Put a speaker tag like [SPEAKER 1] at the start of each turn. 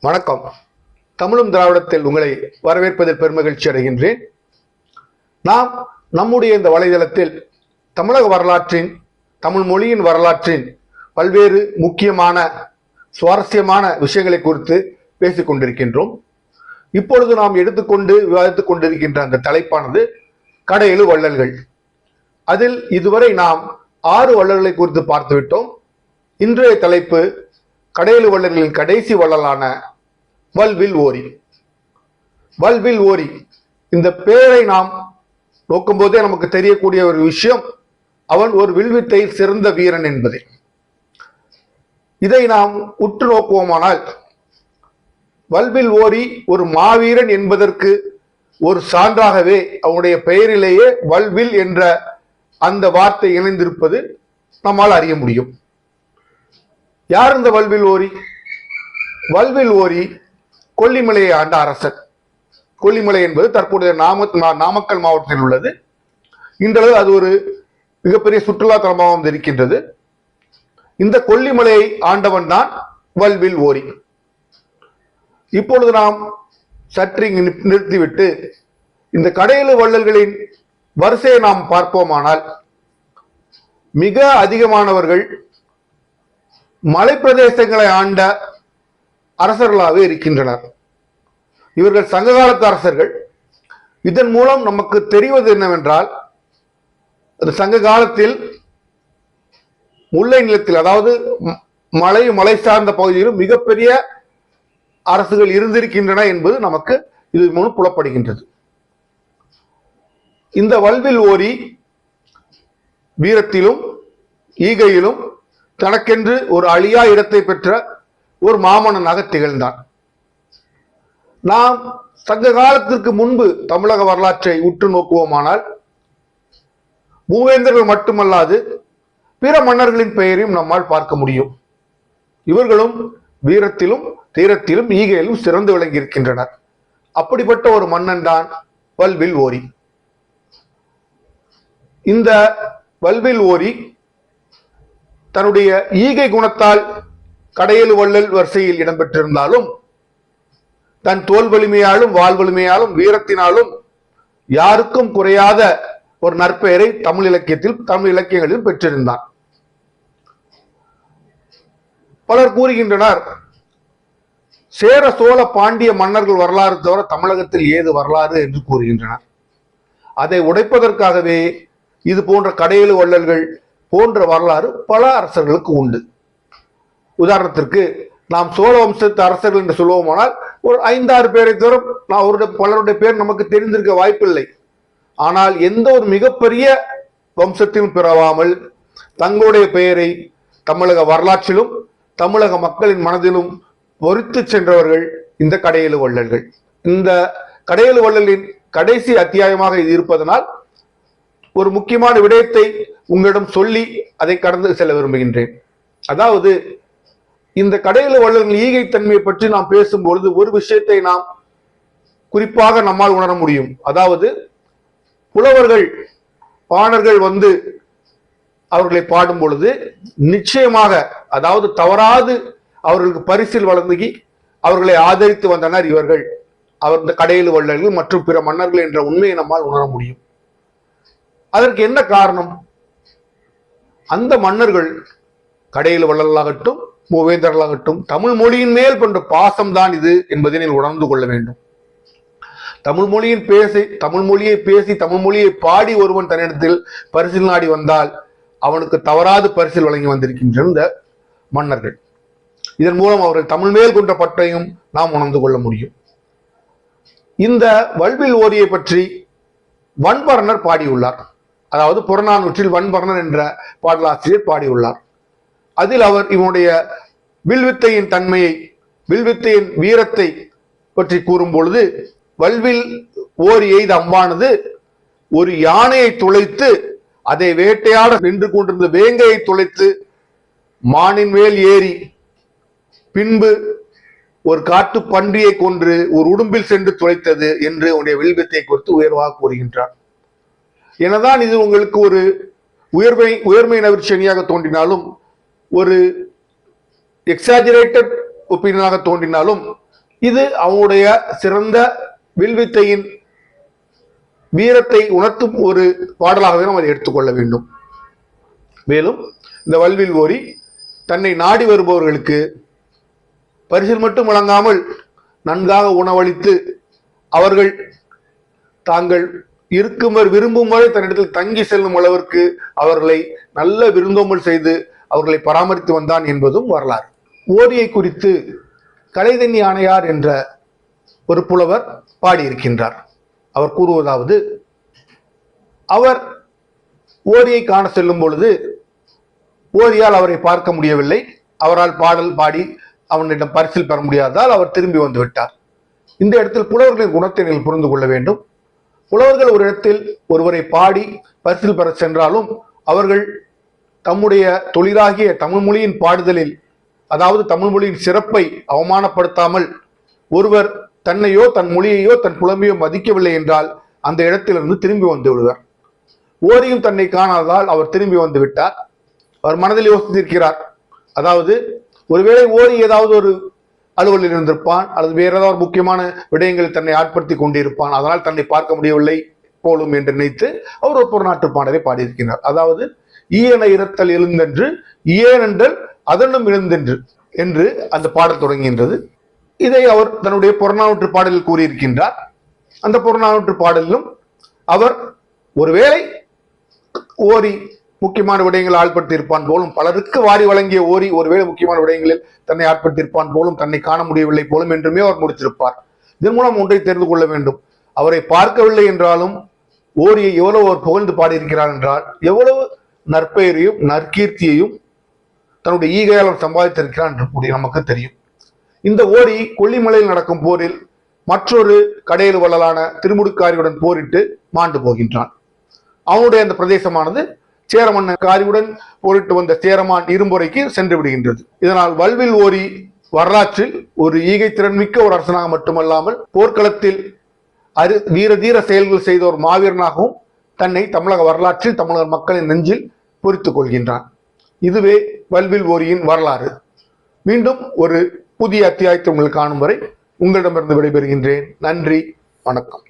[SPEAKER 1] வணக்கம். தமிழும் திராவிடத்தில் உங்களை வரவேற்பதில் பெருமகிழ்ச்சி அடைகின்றேன். நாம் நம்முடைய இந்த வலைதளத்தில் தமிழக வரலாற்றின் தமிழ் மொழியின் வரலாற்றின் பல்வேறு முக்கியமான சுவாரஸ்யமான விஷயங்களை குறித்து பேசிக் கொண்டிருக்கின்றோம். இப்பொழுது நாம் எடுத்துக்கொண்டு விவாதித்துக் கொண்டிருக்கின்ற அந்த தலைப்பானது கடையெழு வள்ளல்கள். அதில் இதுவரை நாம் ஆறு வள்ளல்களை குறித்து பார்த்துவிட்டோம். இன்றைய தலைப்பு கடையெழு வள்ளல்களின் கடைசி வள்ளலான வல்வில் ஓரி வல்வில் ஓரி இந்த பெயரை நாம் நோக்கும்போதே நமக்கு தெரியக்கூடிய ஒரு விஷயம் அவன் ஒரு வில்வித்தை சிறந்த வீரன் என்பதே. இதை நாம் உற்று நோக்குவோமானால் வல்வில் ஓரி ஒரு மாவீரன் என்பதற்கு ஒரு சான்றாகவே அவனுடைய பெயரிலேயே வல்வில் என்ற அந்த வார்த்தை இணைந்திருப்பது நம்மால் அறிய முடியும். யார் இந்த வல்வில் ஓரி? வல்வில் ஓரி கொல்லிமலையை ஆண்ட அரசர். கொல்லிமலை என்பது தற்போதைய நாம நாமக்கல் மாவட்டத்தில் உள்ளது. இன்றளவு அது ஒரு மிகப்பெரிய சுற்றுலா தலமாகவும் இருக்கின்றது. இந்த கொல்லிமலையை ஆண்டவன் தான் வல்வில் ஓரி. இப்பொழுது நாம் சற்று நிறுத்திவிட்டு இந்த கடையெழு வள்ளல்களின் வரிசையை நாம் பார்ப்போமானால் மிக அதிகமானவர்கள் மலைப்பிரதேசங்களை ஆண்ட அரசர்களாகவே இருக்கின்றனர். இவர்கள் சங்ககாலத்து அரசர்கள். இதன் மூலம் நமக்கு தெரிவது என்னவென்றால் சங்க காலத்தில் முல்லை நிலத்தில் அதாவது மலை மலை சார்ந்த பகுதியிலும் மிகப்பெரிய அரசுகள் இருந்திருக்கின்றன என்பது நமக்கு இது மூலம் புலப்படுகின்றது. இந்த வல்வில் ஓரி வீரத்திலும் ஈகையிலும் தனக்கென்று ஒரு அழியா இடத்தை பெற்ற ஒரு மாமன்னனாக திகழ்ந்தான். நாம் சங்க காலத்திற்கு முன்பு தமிழக வரலாற்றை உற்று நோக்குவோமானால் மூவேந்தர்கள் மட்டுமல்லாது பிற மன்னர்களின் பெயரையும் நம்மால் பார்க்க முடியும். இவர்களும் வீரத்திலும் தீரத்திலும் ஈகையிலும் சிறந்து விளங்கியிருக்கின்றனர். அப்படிப்பட்ட ஒரு மன்னன் தான் வல்வில் ஓரி. இந்த வல்வில் ஓரி தன்னுடைய ஈகை குணத்தால் கடையில் வள்ளல் வரிசையில் இடம்பெற்றிருந்தாலும் தன் தோல் வலிமையாலும் வால் வலிமையாலும் வீரத்தினாலும் யாருக்கும் குறையாத ஒரு நற்பெயரை தமிழ் இலக்கியத்தில் தமிழ் இலக்கியங்களில் பெற்றிருந்தான். பலர் கூறுகின்றனர் சேர சோழ பாண்டிய மன்னர்கள் வரலாறு தவிர தமிழகத்தில் ஏது வரலாறு என்று கூறுகின்றனர். அதை உடைப்பதற்காகவே இது போன்ற கடையெழு வள்ளல்கள் போன்ற வரலாறு பல அரசர்களுக்கு உண்டு. உதாரணத்திற்கு நாம் சோழ வம்சத்து அரசர்கள் என்று சொல்லுவோமானால் ஒரு ஐந்தாறு பேரை தவிர நான் அவருடைய பலருடைய பேர் நமக்கு தெரிந்திருக்க வாய்ப்பில்லை. ஆனால் எந்த ஒரு மிகப்பெரிய வம்சத்திலும் பிறவாமல் தங்களுடைய பெயரை தமிழக வரலாற்றிலும் தமிழக மக்களின் மனதிலும் பொறித்து சென்றவர்கள் இந்த கடையெழு வள்ளல்கள். இந்த கடையெழு வள்ளலின் கடைசி அத்தியாயமாக இது இருப்பதனால் ஒரு முக்கியமான விடயத்தை உங்களிடம் சொல்லி அதை கடந்து செல்ல விரும்புகின்றேன். அதாவது இந்த கடையில வள்ளல்கள் ஈகை தன்மையை பற்றி நாம் பேசும்பொழுது ஒரு விஷயத்தை நாம் குறிப்பாக நம்மால் உணர முடியும். அதாவது புலவர்கள் பாணர்கள் வந்து அவர்களை பாடும் பொழுது நிச்சயமாக அதாவது தவறாது அவர்களுக்கு பரிசில் வழங்கி அவர்களை ஆதரித்து வந்தனர் இவர்கள். அவர் இந்த கடையில் வள்ளல்கள் மற்றும் பிற மன்னர்கள் என்ற உண்மையை நம்மால் உணர முடியும். அதற்கு என்ன காரணம்? அந்த மன்னர்கள் கடையில் வள்ளலாகட்டும் மூவேந்தர்களாகட்டும் தமிழ் மொழியின் மேல் கொண்ட பாசம்தான் இது என்பதை நீங்கள் உணர்ந்து கொள்ள வேண்டும். தமிழ் மொழியின் பேசி தமிழ் மொழியை பேசி தமிழ் மொழியை பாடி ஒருவன் தன்னிடத்தில் பரிசில் நாடி வந்தால் அவனுக்கு தவறாது பரிசில் வழங்கி வந்திருக்கின்ற இந்த மன்னர்கள். இதன் மூலம் அவர்கள் தமிழ் மேல் கொண்ட பற்றையும் நாம் உணர்ந்து கொள்ள முடியும். இந்த வல்வில் ஓரியை பற்றி வன்பரணர் பாடியுள்ளார். அதாவது புறநானூற்றில் வன்பரணர் என்ற பாடலாசிரியர் பாடியுள்ளார். அதில் அவர் இவனுடைய வில்வித்தையின் தன்மையை வில்வித்தையின் வீரத்தை பற்றி கூறும் பொழுது வல்வில் ஓர் எய்த அம்பானது ஒரு யானையை துளைத்து அதை வேட்டையாட நின்று கொண்டிருந்த வேங்கையை துளைத்து மானின் மேல் ஏறி பின்பு ஒரு காட்டு பன்றியை கொன்று ஒரு உடும்பில் சென்று துளைத்தது என்று உன்னுடைய வில்வித்தை குறித்து உயர்வாக கூறுகின்றார் எனதான் இது உங்களுக்கு ஒரு உயர்மை உயர்மை நவிற்சனியாக தோன்றினாலும் ஒரு எக்ஸாஜிரேட்டட் ஒப்பீனியனாக தோன்றினாலும் இது அவனுடைய சிறந்த வில்வித்தையின் வீரத்தை உணர்த்தும் ஒரு பாடலாகவே நாம் அதை எடுத்துக்கொள்ள வேண்டும். மேலும் இந்த வல்வில் ஓரி தன்னை நாடி வருபவர்களுக்கு பரிசில் மட்டும் வழங்காமல் நன்காக உணவளித்து அவர்கள் தாங்கள் இருக்குமர் விரும்பும் வரை தன்னிடத்தில் தங்கி செல்லும் அளவிற்கு அவர்களை நல்ல விருந்தோம்பல் செய்து அவர்களை பராமரித்து வந்தான் என்பதும் வரலாறு. ஓரியை குறித்து கலைதண்ணி ஆணையார் என்ற ஒரு புலவர் பாடியிருக்கின்றார். அவர் கூறுவதாவது அவர் ஓரியை காண செல்லும் பொழுது ஓரியால் அவரை பார்க்க முடியவில்லை. அவரால் பாடல் பாடி அவனிடம் பரிசில் பெற முடியாததால் அவர் திரும்பி வந்து விட்டார். இந்த இடத்தில் புலவர்களின் குணத்தை நீங்கள் புரிந்து கொள்ள வேண்டும். புலவர்கள் ஒரு இடத்தில் ஒருவரை பாடி பரிசில் பெற சென்றாலும் அவர்கள் தம்முடைய தொழிலாகிய தமிழ் மொழியின் பாடுதலில் அதாவது தமிழ் மொழியின் சிறப்பை அவமானப்படுத்தாமல் ஒருவர் தன்னையோ தன் மொழியையோ தன் புலமையோ மதிக்கவில்லை என்றால் அந்த இடத்திலிருந்து திரும்பி வந்து விடுவார். ஓரியும் தன்னை காணாததால் அவர் திரும்பி வந்து விட்டார். அவர் மனதில் யோசித்திருக்கிறார். அதாவது ஒருவேளை ஓரி ஏதாவது ஒரு அலுவலில் இருந்திருப்பான் அல்லது வேற ஏதாவது முக்கியமான விடயங்களில் தன்னை ஆட்படுத்தி கொண்டிருப்பான் அதனால் தன்னை பார்க்க முடியவில்லை போலும் என்று நினைத்து அவர் ஒரு புறநாட்டு பாடலை பாடியிருக்கிறார். அதாவது ஈயன இரத்தல் எழுந்தென்று ஈயனென்றல் அதனும் எழுந்தென்று என்று அந்த பாடல் தொடங்குகின்றது. இதை அவர் தன்னுடைய புறநானூற்று பாடலில் கூறியிருக்கின்றார். அந்த புறநானூற்று பாடலிலும் அவர் ஒருவேளை ஓரி முக்கியமான விடயங்கள் ஆள்பட்டு இருப்பான் போலும் பலருக்கு வாரி வழங்கிய ஓரி ஒருவேளை முக்கியமான விடயங்களில் தன்னை ஆட்பட்டிருப்பான் போலும் தன்னை காண முடியவில்லை போலும் என்றுமே அவர் முடித்திருப்பார். இதன் மூலம் ஒன்றை தெரிந்து கொள்ள வேண்டும். அவரை பார்க்கவில்லை என்றாலும் ஓரியை எவ்வளவு அவர் புகழ்ந்து பாடியிருக்கிறார் என்றால் எவ்வளவு நற்பெயரையும் நற்கீர்த்தியையும் தன்னுடைய ஈகையால் அவர் சம்பாதித்திருக்கிறார் என்று கூடிய நமக்கு தெரியும். இந்த ஓரி கொல்லிமலையில் நடக்கும் போரில் மற்றொரு கடையில் வள்ளலான திருமுடுக்காரியுடன் போரிட்டு மாண்டு போகின்றான். அவனுடைய அந்த பிரதேசமானது சேரமன்னன் காரியுடன் போரிட்டு வந்த சேரமான் இரும்புரைக்கு சென்று விடுகின்றது. இதனால் வல்வில் ஓரி வரலாற்றில் ஒரு ஈகை திறன்மிக்க ஒரு அரசனாக மட்டுமல்லாமல் போர்க்களத்தில் அரு வீர தீர செயல்கள் செய்த ஒரு மாவீரனாகவும் தன்னை தமிழக வரலாற்றில் தமிழக மக்களின் நெஞ்சில் பொறித்துக் கொள்கின்றான். இதுவே வல்வில் ஓரியின் வரலாறு. மீண்டும் ஒரு புதிய அத்தியாயத்தை உங்கள் காணும் வரை உங்களிடமிருந்து விடைபெறுகின்றேன். நன்றி வணக்கம்.